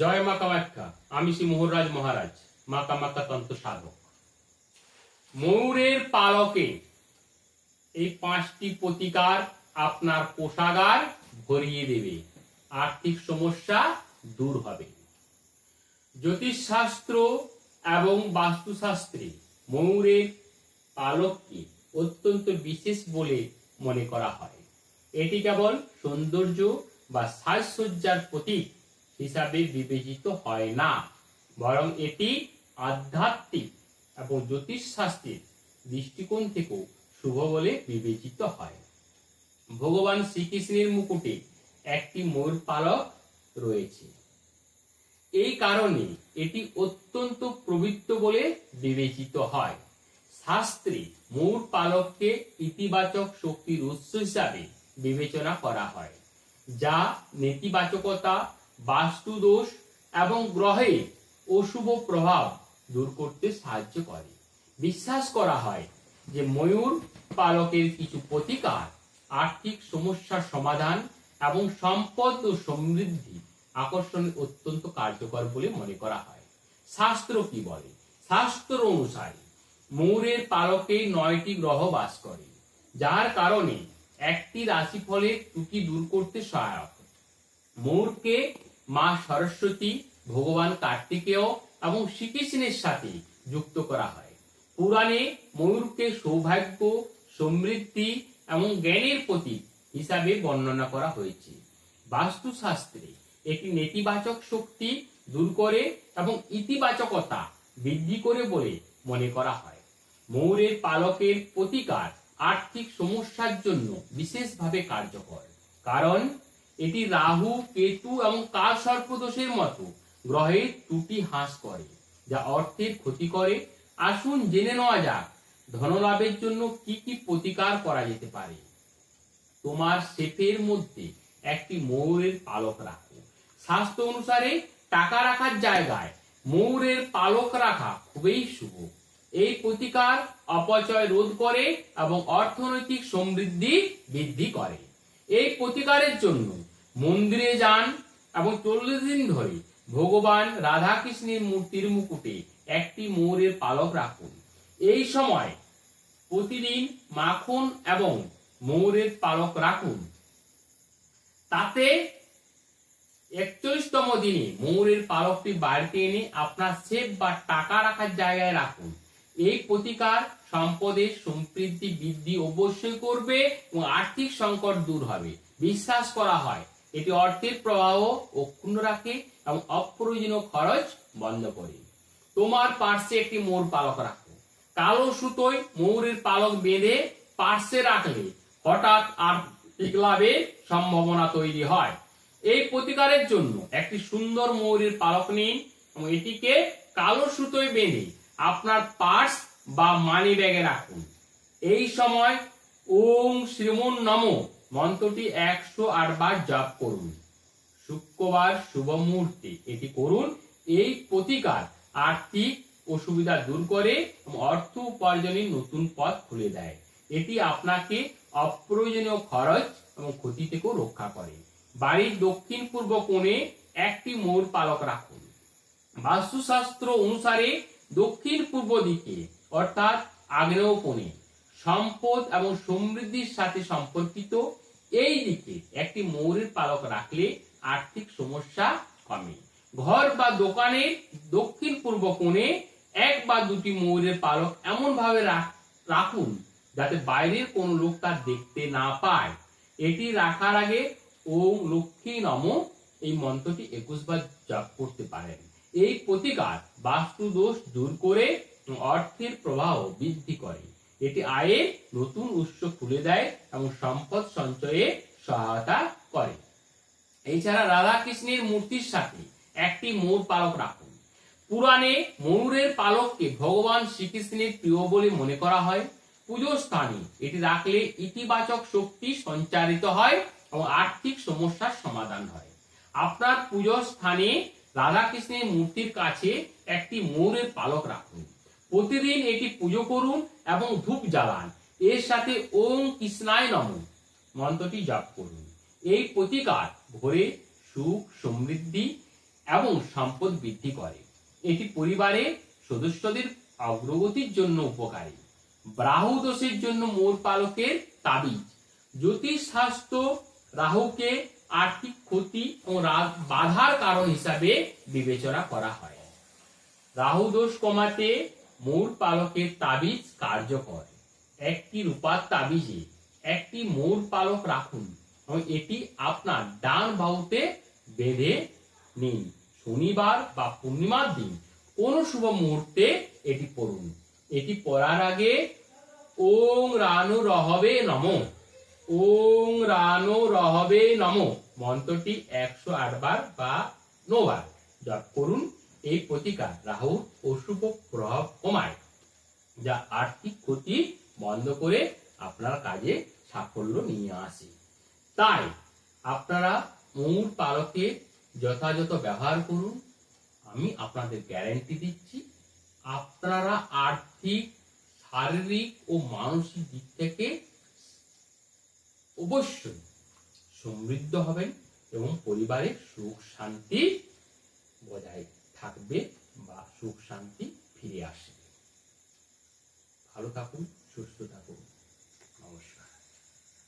জয় মা কামাখ্যা আমি শ্রী মোহনরাজ মহারাজ মা কামাখ্যা তন্ত্র সাধক। ময়ূরের পালকে এই পাঁচটি প্রতিকার আপনার কোষাগার ভরিয়ে দেবে, আর্থিক সমস্যা দূর হবে। জ্যোতিষশাস্ত্র এবং বাস্তুশাস্ত্রে ময়ূরের পালককে অত্যন্ত বিশেষ বলে মনে করা হয়। এটি কেবল সৌন্দর্য বা সাজসজ্জার প্রতীক হিসাবে বিবেচিত হয় না। বরং এটি আধ্যাত্মিক এবং জ্যোতিষশাস্ত্রের দৃষ্টিকোণ থেকেও শুভ বলে বিবেচিত হয়। ভগবান শ্রীকৃষ্ণের মুকুটে একটি ময়ূর পালক রয়েছে। এই কারণে এটি অত্যন্ত পবিত্র বলে বিবেচিত হয়। শাস্ত্রে ময়ূর পালককে ইতিবাচক শক্তির উৎস হিসাবে বিবেচনা করা হয়, যা নেতিবাচকতা বাস্তুদোষ এবং গ্রহের অশুভ প্রভাব দূর করতে সাহায্য করে। বিশ্বাস করা হয় যে ময়ূর পালকের কিছু প্রতিকার, আর্থিক সমস্যার সমাধান এবং সম্পদ ও সমৃদ্ধি আকর্ষণে অত্যন্ত কার্যকর বলে মনে করা হয়। শাস্ত্র কি বলে? শাস্ত্র অনুসারে ময়ূরের পালকে নয়টি গ্রহ বাস করে, যার কারণে একটি রাশিফলে ত্রুটি দূর করতে সহায়ক। ময়ূরকে মা সরস্বতী, ভগবান কার্তিকেয় এবং শ্রীকৃষ্ণের সাথে যুক্ত করা হয়। পুরাণে ময়ূরকে সৌভাগ্য, সমৃদ্ধি এবং জ্ঞানের প্রতীক হিসাবে বর্ণনা করা হয়েছে। বাস্তুশাস্ত্রে এটি নেতিবাচক শক্তি দূর করে এবং ইতিবাচকতা বৃদ্ধি করে বলে মনে করা হয়। ময়ূরের পালকের প্রতিকার আর্থিক সমস্যার জন্য বিশেষভাবে কার্যকর। কারণ এটি রাহু, কেতু এবং কাল সর্পদোষের মতো। গ্রহের ত্রুটি হ্রাস করে, যা অর্থের ক্ষতি করে। আসুন জেনে নেওয়া যাক, ধনলাভের জন্য কি কি প্রতিকার করা যেতে পারে। তোমার সেফের মধ্যে একটি ময়ূরের পালক রাখো। স্বাস্থ্য অনুসারে টাকা রাখার জায়গায় ময়ূরের পালক রাখা খুবই শুভ। এই প্রতিকার অপচয় রোধ করে এবং অর্থনৈতিক সমৃদ্ধি বৃদ্ধি করে। এই প্রতিকারের জন্য মন্দিরে যান এবং চল্লিশ দিন ধরে ভগবান রাধাকৃষ্ণের মূর্তির মুকুটে একটি ময়ূরের পালক রাখুন। এই সময় প্রতিদিন মাখন এবং ময়ূরের পালক রাখুন। তাতে একচল্লিশতম দিনে ময়ূরের পালকটি বাড়িতে এনে আপনার সেফ বা টাকা রাখার জায়গায় রাখুন। এই প্রতিকার সম্পদের সমৃদ্ধি বৃদ্ধি অবশ্যই করবে এবং আর্থিক সংকট দূর হবে। বিশ্বাস করা হয়, এটি অর্থের প্রবাহ অক্ষুণ্ণ রাখে এবং অপ্রয়োজনীয় খরচ বন্ধ করে। তোমার পার্শ্বে একটি মোর পালক রাখো। কালো সুতোয় ময়ূরের পালক বেঁধে পার্শ্বে রাখলে হঠাৎ আর্থিক লাভের সম্ভাবনা তৈরি হয়। এই প্রতিকারের জন্য একটি সুন্দর ময়ূরের পালক নিন এবং এটিকে কালো সুতোয় বেঁধে আপনার পার্স বা মানি ব্যাগে রাখুন। এই সময় ওং শ্রীমন নম মন্ত্রটি একশো বার জপ করুন। শুক্রবার শুভ মুহূর্তে এটি করুন। এই প্রতিকার আর্থিক অসুবিধা দূর করে অর্থ উপার্জনের নতুন পথ খুলে দেয়। এটি আপনাকে অপ্রয়োজনীয় খরচ এবং ক্ষতি থেকেও রক্ষা করে। বাড়ির দক্ষিণ পূর্ব কোণে একটি মোর পালক রাখুন। বাস্তুশাস্ত্র অনুসারে দক্ষিণ পূর্ব দিকে, অর্থাৎ আগ্নেয় সম্পদ এবং সমৃদ্ধির সাথে সম্পর্কিত, এই দিকে একটি ময়ূরের পালক রাখলে আর্থিক সমস্যা কমে। ঘর বা দোকানের দক্ষিণ পূর্ব কোণে এক বা দুটি ময়ূরের পালক এমন ভাবে রাখুন যাতে বাইরের কোনো লোক তা দেখতে না পায়। এটি রাখার আগে ওম লক্ষ্মী নম এই মন্ত্রটি একুশ বার জপ করতে পারেন। এই প্রতিকার বাস্তু দোষ দূর করে অর্থের প্রবাহ বৃদ্ধি করে। এটি আয়ে নতুন উৎস খুলে দেয় এবং সম্পদ সঞ্চয়ে সহায়তা করে। এছাড়া রাধা কৃষ্ণের মূর্তির সাথে একটি ময়ূর পালক রাখুন। পুরাণে ময়ূরের পালককে ভগবান শ্রীকৃষ্ণের প্রিয় বলে মনে করা হয়। পুজো স্থানে এটি রাখলে ইতিবাচক শক্তি সঞ্চারিত হয় এবং আর্থিক সমস্যার সমাধান হয়। আপনার পুজো স্থানে রাধাকৃষ্ণের মূর্তির কাছে একটি ময়ূরের পালক রাখুন। প্রতিদিন এটি পুজো করুন এবং ধূপ জ্বালান। এর সাথে ওম কৃষ্ণায় নম। মন্ত্রটি জপ করুন। এই প্রতিকার ভরে সুখ সমৃদ্ধি এবং সম্পদ বৃদ্ধি করে। এটি পরিবারে সদস্যদের অগ্রগতির জন্য উপকারী। রাহু দোষের জন্য মোর পালকের তাবিজ। জ্যোতিষ শাস্ত্র রাহুকে আর্থিক ক্ষতি ও বাধার কারণ হিসাবে বিবেচনা করা হয়। রাহু দোষ কমাতে মূল পালকের তাবিজ কার্যকর। একটি রূপার তাবিজে একটি মূল পালক রাখুন এটি আপনার ডান বাহুতে বেঁধে নিন। শনিবার বা পূর্ণিমার দিন কোন শুভ মুহূর্তে এটি পড়ুন। এটি পড়ার আগে ওং রানু রহবে নম। ওং রানু রহবে নম। মন্ত্রটি একশো বার বা নবার জপ করুন। এই প্রতিকার রাহুর অশুভ প্রভাব কমায়, যা আর্থিক ক্ষতি বন্ধ করে আপনার কাজে সাফল্য নিয়ে আসে। তাই আপনারা মৌর পালকে যথাযথ ব্যবহার করুন। আমি আপনাদের গ্যারান্টি দিচ্ছি, আপনারা আর্থিক, শারীরিক ও মানসিক দিক থেকে অবশ্যই সমৃদ্ধ হবেন এবং পরিবারে সুখ শান্তি বজায় থাকবে বা সুখ শান্তি ফিরে আসবে ভালো থাকুন, সুস্থ থাকুন।